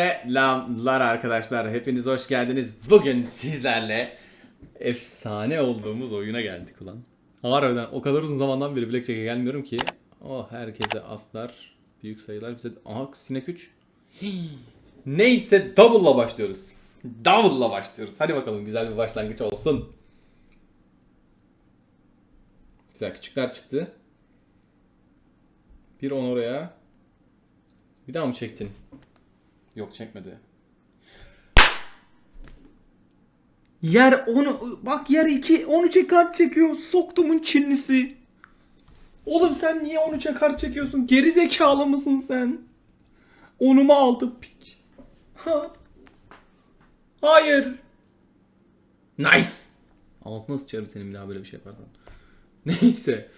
Selamlar arkadaşlar. Hepiniz hoş geldiniz. Bugün sizlerle efsane olduğumuz oyuna geldik ulan. Harbiden o kadar uzun zamandan beri Blackjack'e gelmiyorum ki. Oh herkese aslar. Büyük sayılar bize... Aha sinek 3. Neyse double'la başlıyoruz. Double'la başlıyoruz. Hadi bakalım güzel bir başlangıç olsun. Güzel küçükler çıktı. Bir on oraya. Bir daha mı çektin? Yok çekmedi. Yer onu bak yer 2 13'e kart çekiyor. Soktumun çinlisi. Oğlum sen niye 13'e kart çekiyorsun? Geri zekalı mısın sen? Onu mu aldı piç? Ha. Hayır. Nice. Ağzına sıçarım senin bir daha böyle bir şey yaparsan. Neyse.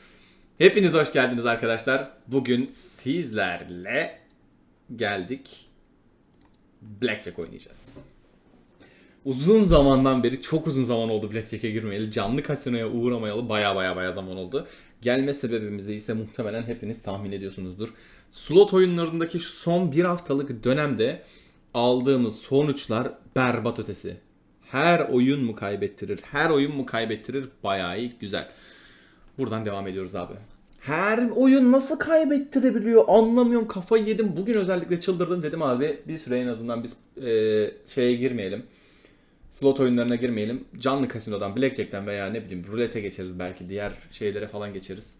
Hepiniz hoş geldiniz arkadaşlar. Bugün sizlerle geldik. Blackjack oynayacağız. Uzun zamandan beri çok uzun zaman oldu Blackjack'e girmeyeli. Canlı kasinoya uğramayalı baya baya baya zaman oldu. Gelme sebebimiz de ise muhtemelen hepiniz tahmin ediyorsunuzdur. Slot oyunlarındaki son bir haftalık dönemde aldığımız sonuçlar berbat ötesi. Her oyun mu kaybettirir? Her oyun mu kaybettirir? Bayağı iyi, güzel. Buradan devam ediyoruz abi. Her oyun nasıl kaybettirebiliyor anlamıyorum kafayı yedim. Bugün özellikle çıldırdım dedim abi bir süre en azından biz e, şeye girmeyelim. Slot oyunlarına girmeyelim. Canlı kasinodan, blackjack'ten veya ne bileyim rulete geçeriz belki. Diğer şeylere falan geçeriz.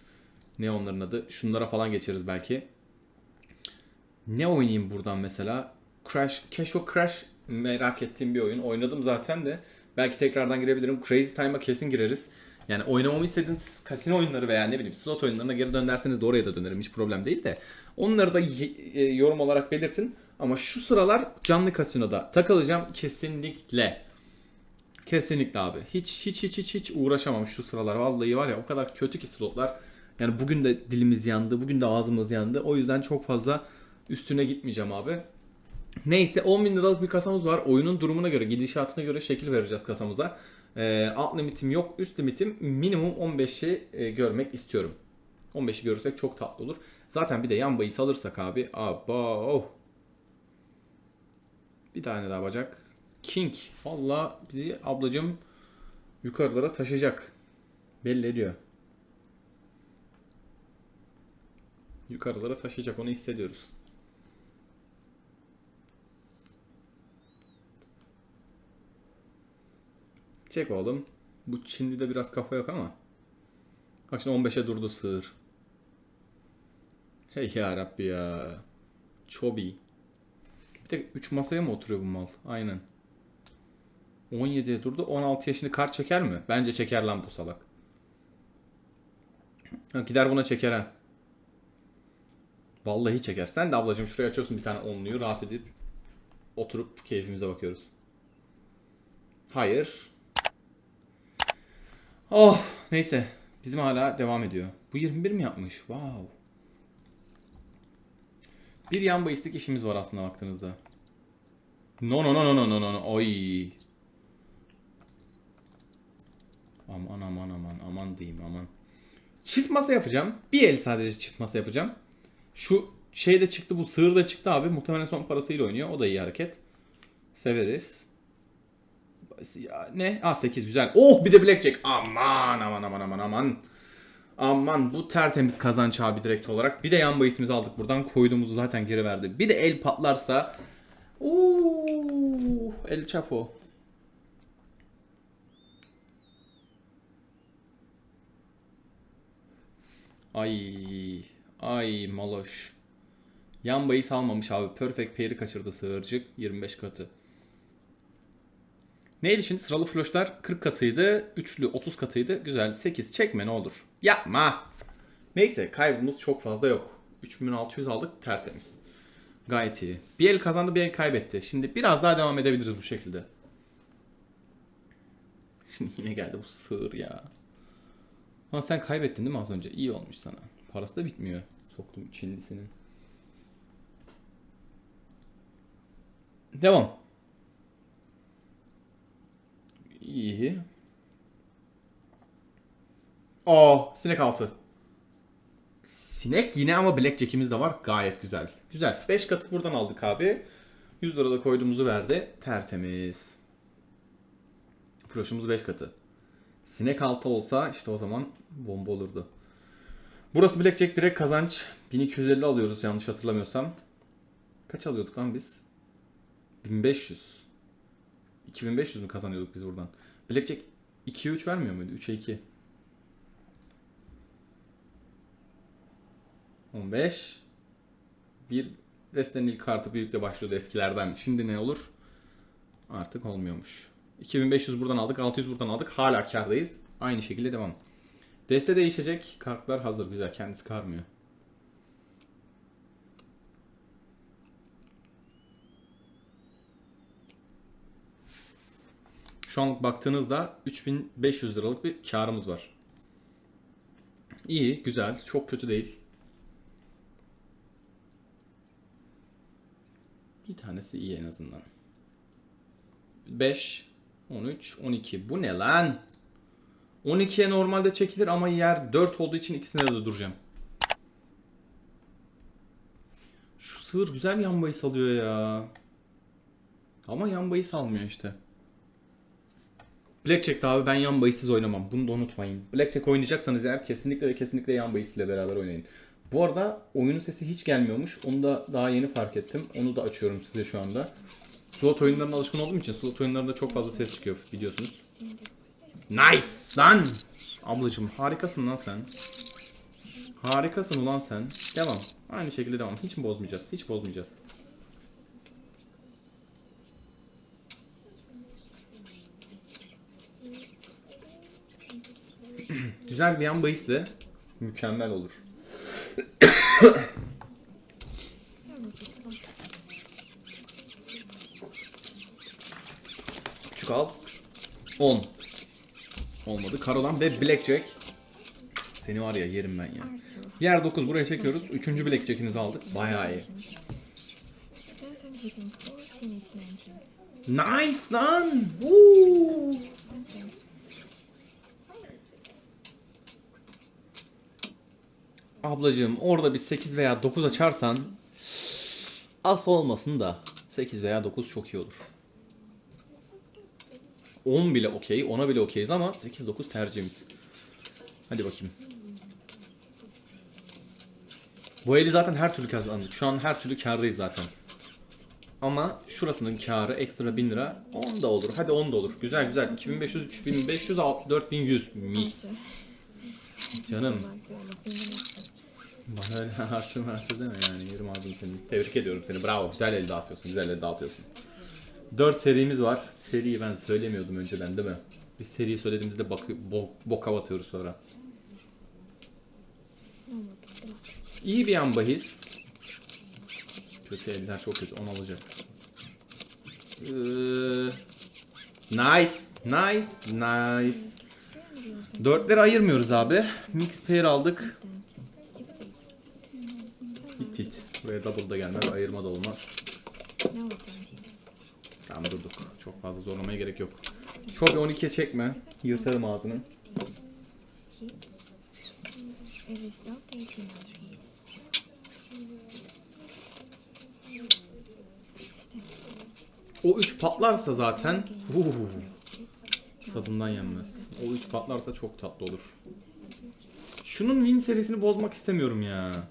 Ne onların adı? Şunlara falan geçeriz belki. Ne oynayayım buradan mesela? Crash, Casho Crash merak ettiğim bir oyun. Oynadım zaten de. Belki tekrardan girebilirim. Crazy Time'a kesin gireriz. Yani oynamamı istediğiniz kasino oyunları veya ne bileyim slot oyunlarına geri dön derseniz de oraya da dönerim. Hiç problem değil de. Onları da e, yorum olarak belirtin. Ama şu sıralar canlı kasinoda takılacağım kesinlikle. Kesinlikle abi. Hiç hiç hiç hiç hiç uğraşamam şu sıralar. Vallahi var ya o kadar kötü ki slotlar. Yani bugün de dilimiz yandı. Bugün de ağzımız yandı. O yüzden çok fazla üstüne gitmeyeceğim abi. Neyse 10 bin liralık bir kasamız var. Oyunun durumuna göre, gidişatına göre şekil vereceğiz kasamıza. Ee, alt limitim yok. Üst limitim minimum 15'i e, görmek istiyorum. 15'i görürsek çok tatlı olur. Zaten bir de yan bayı alırsak abi. Aba oh. Bir tane daha bacak. King. Valla bizi ablacım yukarılara taşıyacak. Belli ediyor. Yukarılara taşıyacak onu hissediyoruz. Çek oğlum. Bu Çinli de biraz kafa yok ama. Bak şimdi 15'e durdu sığır. Hey ya Rabbi ya. Çobi. Bir tek 3 masaya mı oturuyor bu mal? Aynen. 17'ye durdu. 16 yaşını kar çeker mi? Bence çeker lan bu salak. Ha, gider buna çeker ha. Vallahi çeker. Sen de ablacığım şuraya açıyorsun bir tane onluyu rahat edip oturup keyfimize bakıyoruz. Hayır. Oh neyse. Bizim hala devam ediyor. Bu 21 mi yapmış? Wow. Bir yan bayistik işimiz var aslında baktığınızda. No no no no no no no. Oy. Aman aman aman aman diyeyim aman. Çift masa yapacağım. Bir el sadece çift masa yapacağım. Şu şey de çıktı bu sığır da çıktı abi. Muhtemelen son parasıyla oynuyor. O da iyi hareket. Severiz. Ne? A 8 güzel. Oh bir de blackjack. Aman aman aman aman aman. Aman bu tertemiz kazanç abi direkt olarak. Bir de yan bayisimizi aldık buradan. Koyduğumuzu zaten geri verdi. Bir de el patlarsa. Uuu, El Chapo. Ay. Ay maloş. Yan bayis almamış abi. Perfect pair'i kaçırdı sığırcık. 25 katı. Neydi şimdi? Sıralı floşlar 40 katıydı. Üçlü 30 katıydı. Güzel. 8 çekme ne olur. Yapma. Neyse kaybımız çok fazla yok. 3600 aldık tertemiz. Gayet iyi. Bir el kazandı bir el kaybetti. Şimdi biraz daha devam edebiliriz bu şekilde. Şimdi yine geldi bu sığır ya. Ama sen kaybettin değil mi az önce? İyi olmuş sana. Parası da bitmiyor. Soktum Çinlisinin. Devam. İyi. Aa, sinek altı. Sinek yine ama blackjack'imiz de var. Gayet güzel. Güzel. 5 katı buradan aldık abi. 100 lira da koyduğumuzu verdi. Tertemiz. Proşumuz 5 katı. Sinek altı olsa işte o zaman bomba olurdu. Burası Blackjack direkt kazanç. 1250 alıyoruz yanlış hatırlamıyorsam. Kaç alıyorduk lan biz? 1500. 2500 mü kazanıyorduk biz buradan? Blackjack 2'ye 3 vermiyor muydu? 3'e 2. 15. Bir destenin ilk kartı büyükle başlıyordu eskilerden. Şimdi ne olur? Artık olmuyormuş. 2500 buradan aldık, 600 buradan aldık. Hala kardayız. Aynı şekilde devam. Deste değişecek. Kartlar hazır. Güzel. Kendisi karmıyor. Şu an baktığınızda 3500 liralık bir karımız var. İyi, güzel. Çok kötü değil. Bir tanesi iyi en azından. 5, 13, 12. Bu ne lan? 12'ye normalde çekilir ama yer 4 olduğu için ikisine de duracağım. Şu sığır güzel yan bayı salıyor ya. Ama yan bayı salmıyor işte. Blackjack'te abi ben yan bayısız oynamam. Bunu da unutmayın. Blackjack oynayacaksanız eğer kesinlikle ve kesinlikle yan bayısıyla beraber oynayın. Bu arada oyunun sesi hiç gelmiyormuş. Onu da daha yeni fark ettim. Onu da açıyorum size şu anda. Slot oyunlarına alışkın olduğum için slot oyunlarında çok fazla ses çıkıyor biliyorsunuz. Nice lan! Ablacım harikasın lan sen. Harikasın ulan sen. Devam. Aynı şekilde devam. Hiç mi bozmayacağız? Hiç bozmayacağız. Güzel bir yan bahisle mükemmel olur. Küçük al. 10. Olmadı. Karodan ve Blackjack. Seni var ya yerim ben ya. Yer 9 buraya çekiyoruz. Üçüncü Blackjack'inizi aldık. Bayağı iyi. Nice lan. Woo. Ablacığım orada bir 8 veya 9 açarsan as olmasın da 8 veya 9 çok iyi olur. 10 bile okey, 10'a bile okeyiz ama 8-9 tercihimiz. Hadi bakayım. Bu eli zaten her türlü kazandık. Şu an her türlü kârdayız zaten. Ama şurasının karı ekstra 1000 lira 10 da olur. Hadi 10 da olur. Güzel güzel. 2500, 3500, 4100 mis. Canım. Bana öyle harçım harçım deme yani. Yerim ağzını seni. Tebrik ediyorum seni. Bravo. Güzel el dağıtıyorsun. Güzel el dağıtıyorsun. 4 serimiz var. Seriyi ben söylemiyordum önceden değil mi? Biz seriyi söylediğimizde bak bo boka batıyoruz sonra. İyi bir yan bahis. Kötü eller çok kötü. 10 alacak. Ee, nice. Nice. Nice. Dörtleri ayırmıyoruz abi. Mix pair aldık. Hit hit. Buraya double gelmez. Ayırma da olmaz. Tamam durduk. Çok fazla zorlamaya gerek yok. Çok 12'ye çekme. Yırtarım ağzını. O 3 patlarsa zaten uhu, tadından yenmez. O 3 patlarsa çok tatlı olur. Şunun win serisini bozmak istemiyorum ya.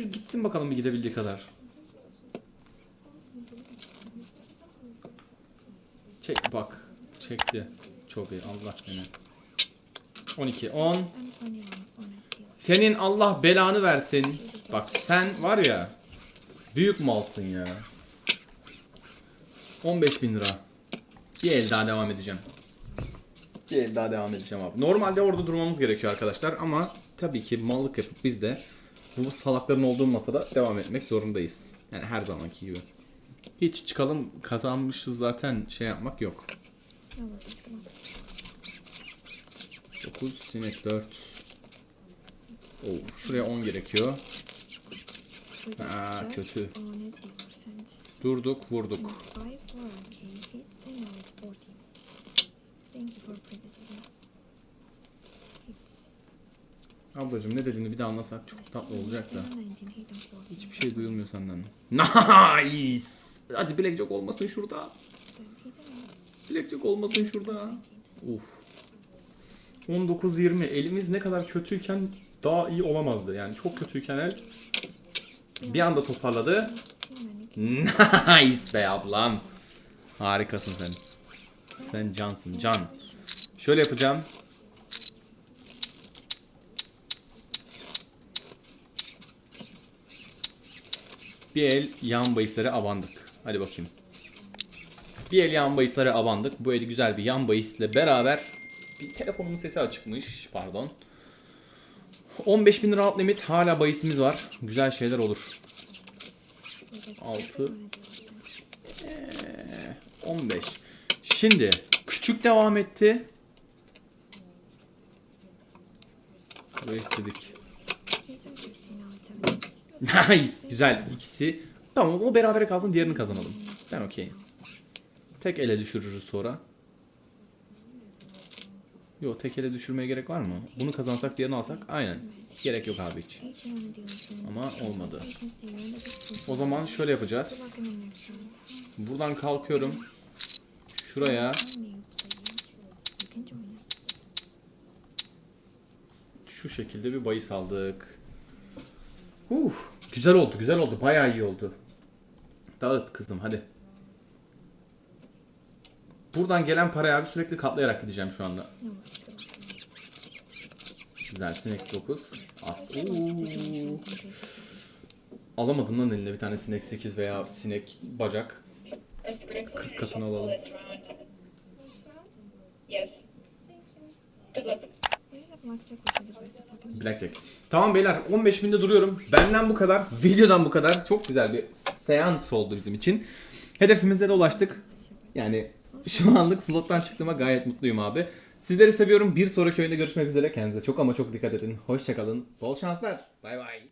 Şu gitsin bakalım bir gidebildiği kadar. Çek bak. Çekti. Çok iyi. Allah seni. 12, 10. I'm 21 on a field. Senin Allah belanı versin. Bak sen var ya. Büyük malsın ya. 15 bin lira. Bir el daha devam edeceğim. Bir el daha devam edeceğim abi. Normalde orada durmamız gerekiyor arkadaşlar ama tabii ki mallık yapıp biz de bu salakların olduğu masada devam etmek zorundayız. Yani her zamanki gibi. Hiç çıkalım kazanmışız zaten şey yapmak yok. On. 9 sinek 4. Oo, şuraya 10 gerekiyor. Aa, kötü. On a 2%. Durduk vurduk. Ablacım ne dediğini bir daha anlasak çok tatlı olacak da. 19 hit and 14. Hiçbir şey duyulmuyor senden. Nice. Hadi Blackjack olmasın şurada. Blackjack olmasın şurada. Uf. 19-20. Elimiz ne kadar kötüyken daha iyi olamazdı. Yani çok kötüyken el bir anda toparladı. Nice be ablam. Harikasın sen. Sen cansın can. Şöyle yapacağım. Bir el yan bahisleri abandık. Hadi bakayım. Bir el yan bahisleri abandık. Bu el güzel bir yan bahisle beraber bir telefonumun sesi açıkmış. Pardon. 15 bin lira alt limit. Hala bahisimiz var. Güzel şeyler olur. 6 15. Şimdi küçük devam etti. Burayı istedik. Nice. Güzel. ikisi. Tamam o berabere kalsın diğerini kazanalım. Ben okeyim. Tek ele düşürürüz sonra. Yo tek ele düşürmeye gerek var mı? Bunu kazansak diğerini alsak aynen. Gerek yok abi hiç. Ama olmadı. O zaman şöyle yapacağız. Buradan kalkıyorum. Şuraya şu şekilde bir bahis aldık. Uh, güzel oldu, güzel oldu. Bayağı iyi oldu. Dağıt kızım hadi. Buradan gelen parayı abi sürekli katlayarak gideceğim şu anda. Güzel sinek 9. As. Alamadın lan eline bir tane sinek 8 veya sinek bacak. 40 katını alalım. Yes. Good luck. Here's Blackjack. Tamam beyler 15 binde duruyorum. Benden bu kadar. Videodan bu kadar. Çok güzel bir seans oldu bizim için. Hedefimize de ulaştık. Yani şu anlık slottan çıktığıma gayet mutluyum abi. Sizleri seviyorum. Bir sonraki oyunda görüşmek üzere. Kendinize çok ama çok dikkat edin. Hoşçakalın. Bol şanslar. Bay bay.